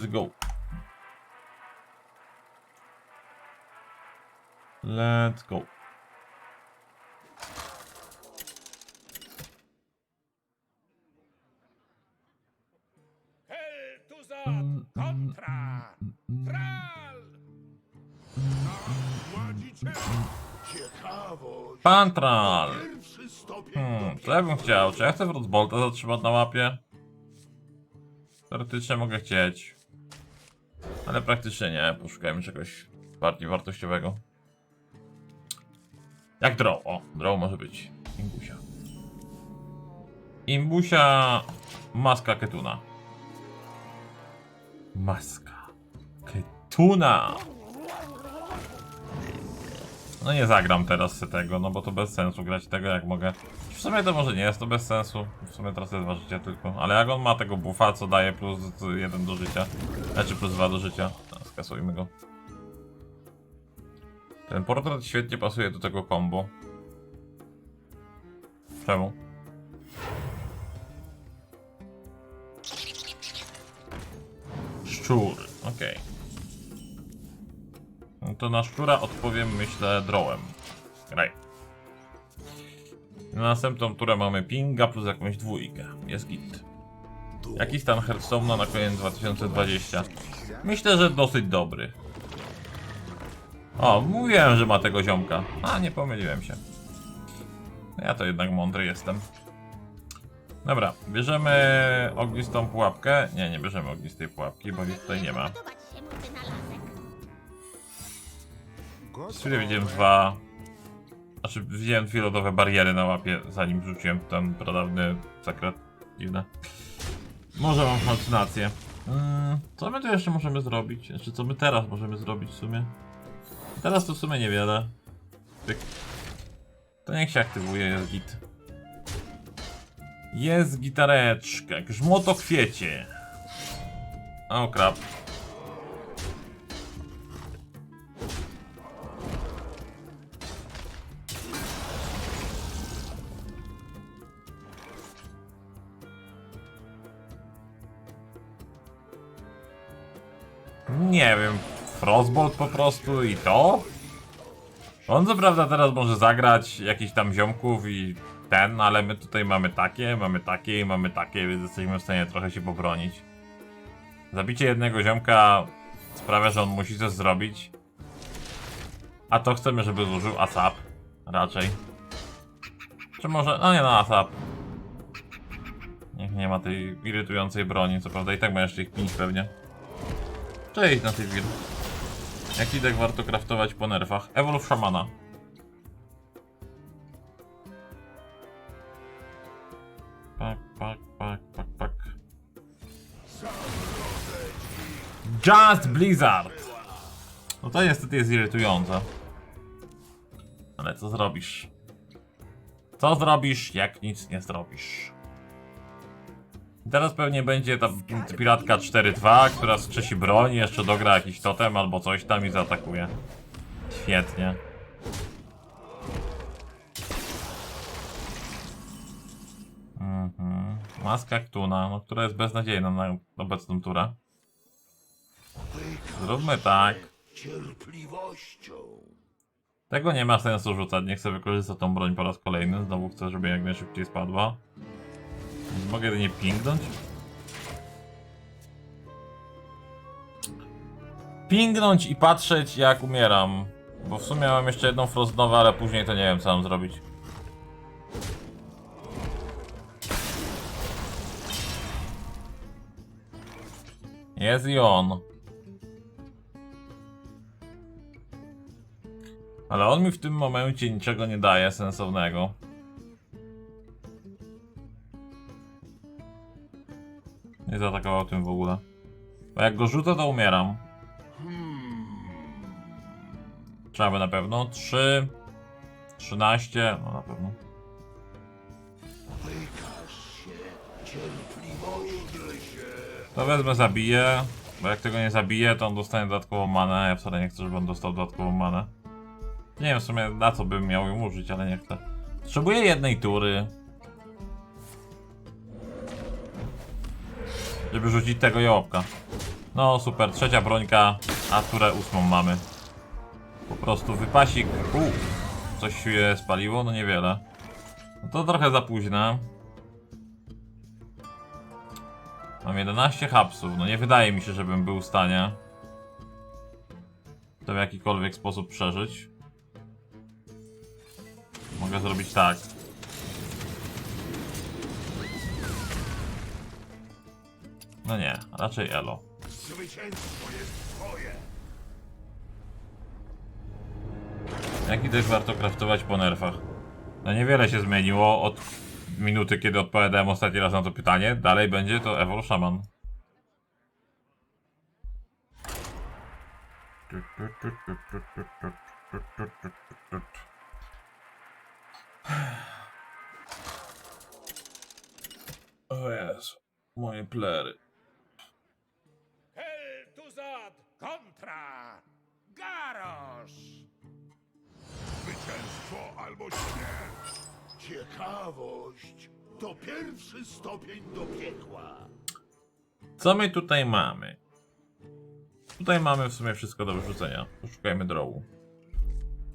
Let's go. Let's go. Kontra! Tral! Pierwszy stopień Hmm, co ja bym chciał? Czy ja chcę Frostbolta zatrzymać na mapie? Teoretycznie mogę chcieć. Ale praktycznie nie. Poszukajmy czegoś bardziej wartościowego. Jak draw? O, draw może być. Imbusia. Imbusia... Maska Ketuna. Maska Ketuna! No nie zagram teraz tego, no bo to bez sensu grać tego jak mogę. W sumie to może nie jest to bez sensu. W sumie jest dwa życia tylko. Ale jak on ma tego buffa, co daje plus jeden do życia. Znaczy plus dwa do życia. Skasujmy go. Ten portret świetnie pasuje do tego combo. Czemu? Szczur, okej. No to na szczura odpowiem, myślę, drawem. Graj. Na następną turę mamy pinga plus jakąś dwójkę. Jest git. Jaki stan Hearthstone'a na koniec 2020? Myślę, że dosyć dobry. O, mówiłem, że ma tego ziomka. A, nie pomyliłem się. Ja to jednak mądry jestem. Dobra, bierzemy ognistą pułapkę. Nie, nie bierzemy ognistej pułapki, bo nic tutaj nie ma. Wynalazek. Chwilę widziałem dwa. Znaczy, widziałem dwie lodowe bariery na łapie, zanim rzuciłem ten pradawny sekret. Dziwne. Może mam halucynację. Mm, co my tu jeszcze możemy zrobić? Znaczy, co my teraz możemy zrobić w sumie? Teraz to w sumie niewiele. Pyk. To niech się aktywuje, jest git. Jest gitareczka, grzmotokwiecie. O krap. Nie wiem, Frostbolt po prostu i to? On co prawda teraz może zagrać jakichś tam ziomków i ten, ale my tutaj mamy takie, mamy takie i mamy takie, więc jesteśmy w stanie trochę się pobronić. Zabicie jednego ziomka sprawia, że on musi coś zrobić. A to chcemy, żeby zużył ASAP. Raczej. Czy może... No nie, no ASAP. Niech nie ma tej irytującej broni, co prawda i tak ma jeszcze ich 5 pewnie. Cześć na tej wir. Jaki deck warto craftować po nerfach? Evolve Shamana. Pak, pak, pak, pak, pak. Just Blizzard! No to niestety jest irytujące. Ale co zrobisz? Co zrobisz, jak nic nie zrobisz? Teraz pewnie będzie ta piratka 4-2, która skrzesi broń, jeszcze dogra jakiś totem albo coś tam i zaatakuje. Świetnie. Mhm. Maska Ktuna, no, która jest beznadziejna na obecną turę. Zróbmy tak. Tego nie ma sensu rzucać, nie chcę wykorzystać tą broń po raz kolejny. Znowu chcę, żeby jak najszybciej spadła. Mogę nie pingnąć? Pingnąć i patrzeć jak umieram. Bo w sumie mam jeszcze jedną frostnowę, ale później to nie wiem co mam zrobić. Jest i on. Ale on mi w tym momencie niczego nie daje sensownego. Nie zaatakował tym w ogóle. Bo jak go rzucę, to umieram. Trzeba by na pewno. 3, 13, no na pewno. To wezmę, zabiję. Bo jak tego nie zabiję, to on dostanie dodatkową manę. Ja wcale nie chcę, żeby on dostał dodatkową manę. Nie wiem w sumie na co bym miał ją użyć, ale nie chcę. Potrzebuję jednej tury. Żeby rzucić tego jołobka. No super, trzecia brońka, a turę ósmą mamy. Po prostu wypasik. Coś się spaliło? No niewiele. No to trochę za późno. Mam 11 hapsów. No nie wydaje mi się, żebym był w stanie to w jakikolwiek sposób przeżyć. Mogę zrobić tak. No nie, raczej elo. Zwycięstwo jest twoje. Jaki też warto kraftować po nerfach? No niewiele się zmieniło od minuty, kiedy odpowiadałem ostatni raz na to pytanie. Dalej będzie to Evol Shaman. O Jezu, moje plery. Kontra! Garosz! Zwycięstwo albo śmierć. Ciekawość to pierwszy stopień do piekła. Co my tutaj mamy? Tutaj mamy w sumie wszystko do wyrzucenia. Poszukajmy drołu.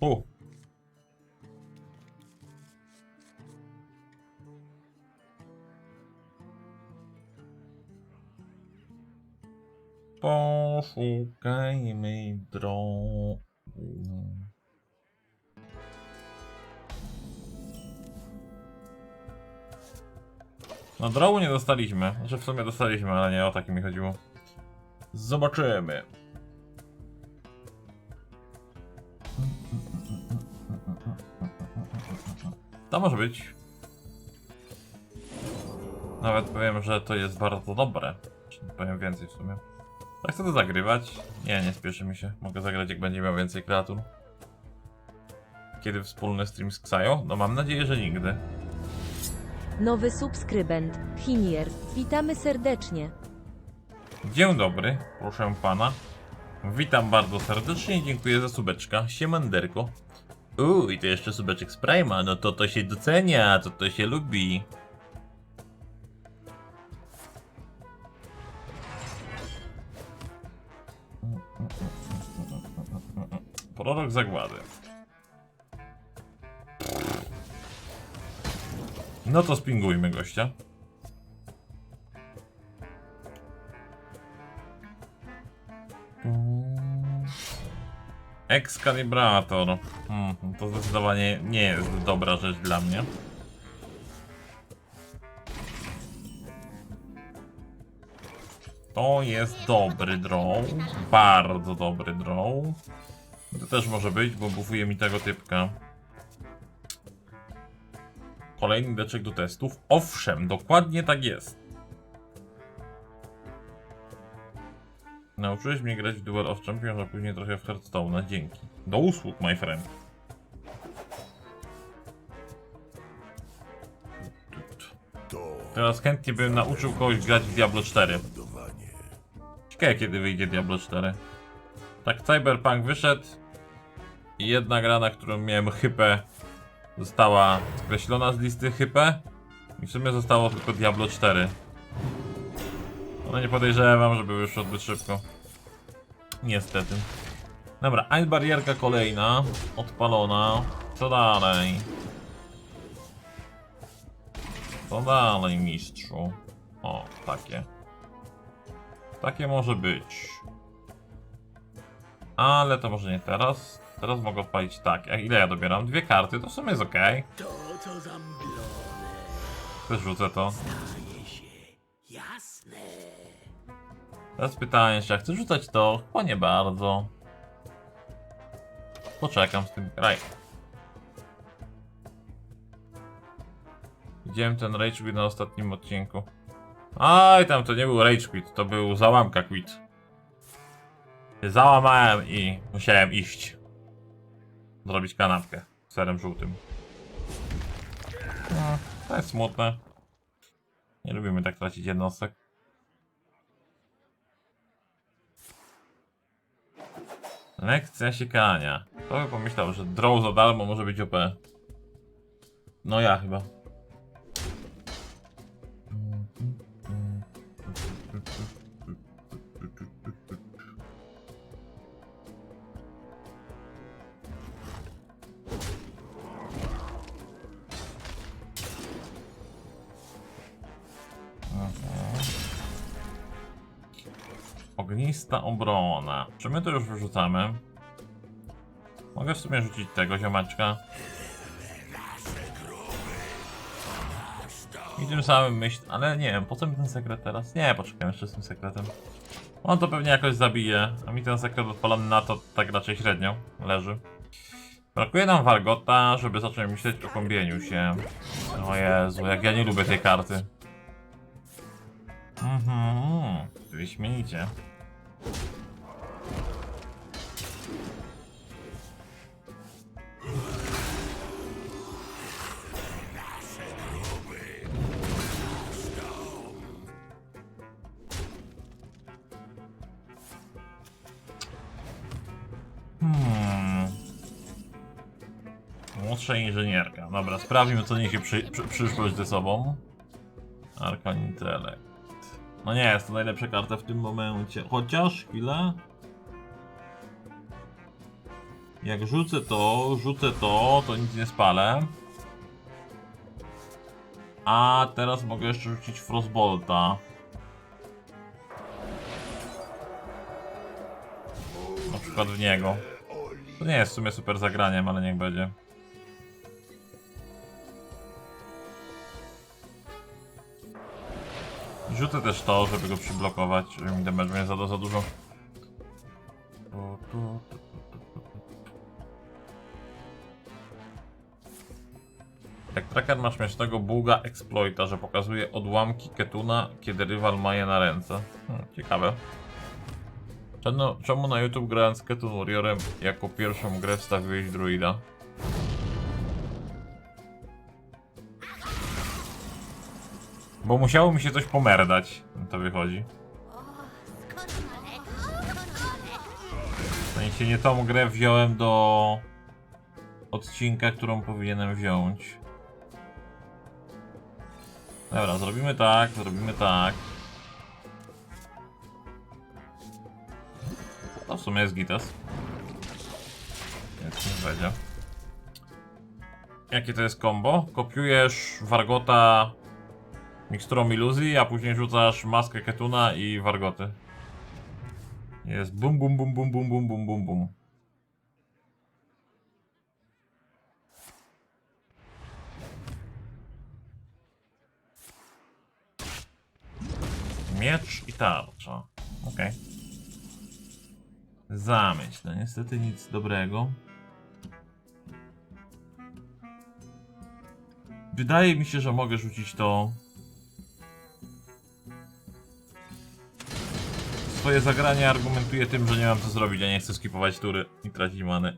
U. Poszukajmy drołu. No drołu nie dostaliśmy. Znaczy w sumie dostaliśmy, ale nie o takie mi chodziło. Zobaczymy. To może być. Nawet powiem, że to jest bardzo dobre. Powiem więcej w sumie. Tak chcę to zagrywać? Nie, nie spieszy mi się. Mogę zagrać jak będzie miał więcej kreatur. Kiedy wspólny stream z Ksajo? No mam nadzieję, że nigdy. Nowy subskrybent, Hinier. Witamy serdecznie. Dzień dobry, proszę pana. Witam bardzo serdecznie i dziękuję za subeczka. Siemanderko. Uuu, i to jeszcze subeczek z Prima, no to to się docenia, to to się lubi. Prorok zagłady. No to spingujmy gościa. Excalibrator. Hmm, to zdecydowanie nie jest dobra rzecz dla mnie. To jest dobry draw. Bardzo dobry draw. To też może być, bo bufuje mi tego typka. Kolejny deczek do testów. Owszem, dokładnie tak jest. Nauczyłeś mnie grać w Duel of Champions, a później trochę w Hearthstone'a. Dzięki. Do usług, my friend. Teraz chętnie bym nauczył kogoś grać w Diablo 4. budowanie. Ciekawe kiedy wyjdzie Diablo 4. Tak, Cyberpunk wyszedł. I jedna gra, na którą miałem hypę, została skreślona z listy hypę. I w sumie zostało tylko Diablo 4. No nie podejrzewam, żeby wyszło zbyt szybko. Niestety. Dobra, Ice barierka kolejna. Odpalona. Co dalej? Co dalej, mistrzu? O, takie. Takie może być. Ale to może nie teraz. Teraz mogę odpalić tak. Jak ile ja dobieram? Dwie karty, to w sumie jest ok. To, co zamglone, Też rzucę to. staje się jasne. Teraz pytanie, czy ja chcę rzucać to? Chyba nie bardzo. Poczekam z tym. Raj. Widziałem ten Rage Quit na ostatnim odcinku. Aj, tam to nie był Rage Quit, to był załamka Quit. Załamałem i musiałem iść. Zrobić kanapkę serem żółtym. No, to jest smutne. Nie lubimy tak tracić jednostek. Lekcja siekania. Kto by pomyślał, że draw za darmo może być OP? No ja chyba. Ognista obrona. Czy my to już wyrzucamy? Mogę w sumie rzucić tego ziomeczka. I tym samym myśl... Ale nie wiem, po co mi ten sekret teraz? Nie, poczekaj jeszcze z tym sekretem. On to pewnie jakoś zabije, a mi ten sekret odpalony na to tak raczej średnio leży. Brakuje nam Wargota, żeby zacząć myśleć o kombieniu się. O Jezu, jak ja nie lubię tej karty. Mhm, wyśmienicie. Hmm. Młodsza inżynierka. Dobra, sprawdźmy co niesie przy, przy, przyszłość ze sobą. Arkan Intelekt. No nie jest to najlepsza karta w tym momencie. Chociaż chwilę. Jak rzucę to, rzucę to, to nic nie spalę. A teraz mogę jeszcze rzucić Frostbolta. Na przykład w niego. To nie jest w sumie super zagraniem, ale niech będzie. Rzucę też to, żeby go przyblokować, żeby mi damage nie zadał za dużo. Jak tracker ma śmiesznego buga exploita, że pokazuje odłamki Ketuna, kiedy rywal ma je na ręce. Hmm, ciekawe. Czemu, czemu na YouTube grając Ketun Warriorem jako pierwszą grę wstawiłeś druida? Bo musiało mi się coś pomerdać, to wychodzi. W sensie nie tą grę wziąłem do odcinka, którą powinienem wziąć. Dobra, zrobimy tak, zrobimy tak. To w sumie jest gitas. Więc nie będzie. Jakie to jest combo? Kopiujesz Wargota miksturą iluzji, a później rzucasz maskę Ketuna i Wargoty. Jest bum bum bum bum bum bum bum bum bum. Miecz i tarcza. Okej. Zamyśl. No niestety nic dobrego. Wydaje mi się, że mogę rzucić to. Swoje zagranie argumentuję tym, że nie mam co zrobić, a nie chcę skipować tury i tracić many.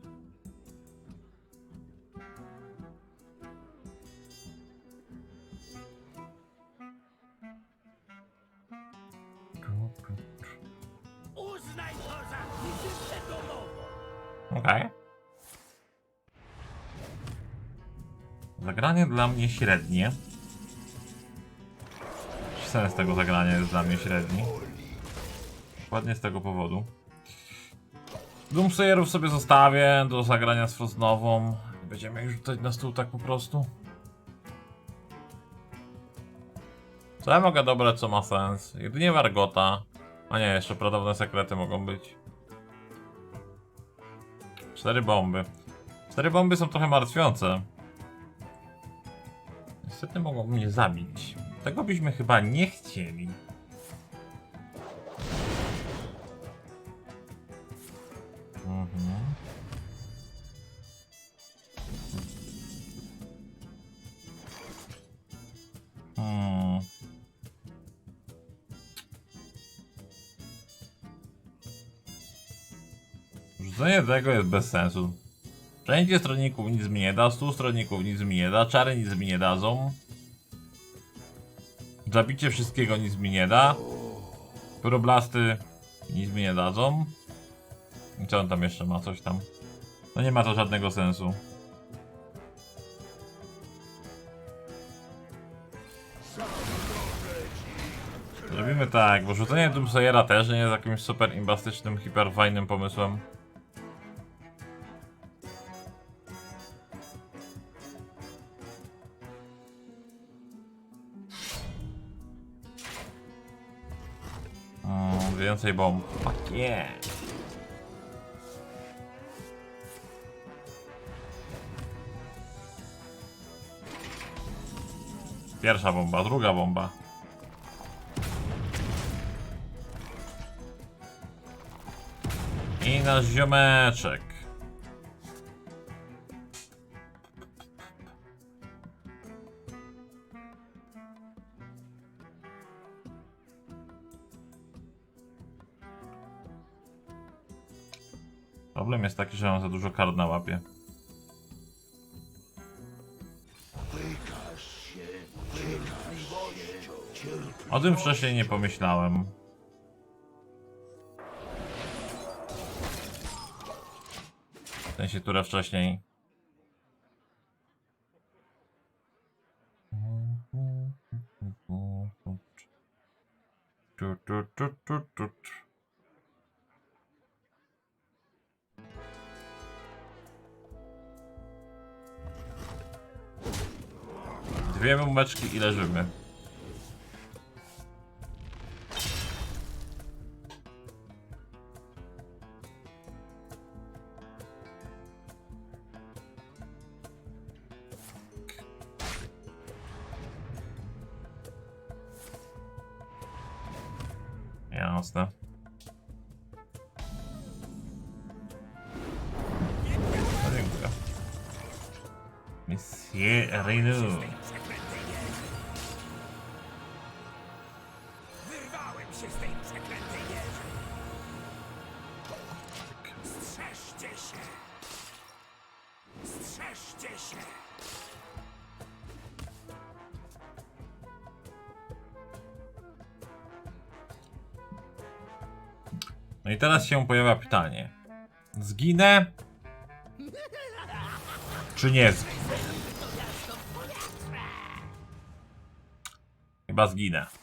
Uznaj to za wizytę domową. Okej. Zagranie dla mnie średnie. Sens tego zagrania jest dla mnie średni. Dokładnie z tego powodu. Doomsayerów sobie zostawię do zagrania z Frostnową. Będziemy ich rzucać na stół tak po prostu. Co ja mogę dobrać, co ma sens? Jedynie Wargota. A nie, jeszcze pradawne sekrety mogą być. Cztery bomby. Cztery bomby są trochę martwiące. Niestety mogą mnie zabić. Tego byśmy chyba nie chcieli. Rzucenie tego jest bez sensu. Przejęcie stronników nic mi nie da, 100 stronników nic mi nie da, czary nic mi nie dadzą. Zabicie wszystkiego nic mi nie da. Pyroblasty nic mi nie dadzą. I co on tam jeszcze ma? Coś tam. No nie ma to żadnego sensu. Zrobimy tak, bo rzucenie Doomsayera też nie jest jakimś super imbastycznym, hiperfajnym pomysłem. Więcej bomb. Fuck yeah. Pierwsza bomba, druga bomba. I nasz ziomeczek. Problem jest taki, że mam za dużo kart na łapie. O tym wcześniej nie pomyślałem. W sensie, które wcześniej. Tu. Dwie mumeczki i leżymy. Jasne. Dziękuję. No i teraz się pojawia pytanie. Zginę? Czy nie zginę? Chyba zginę.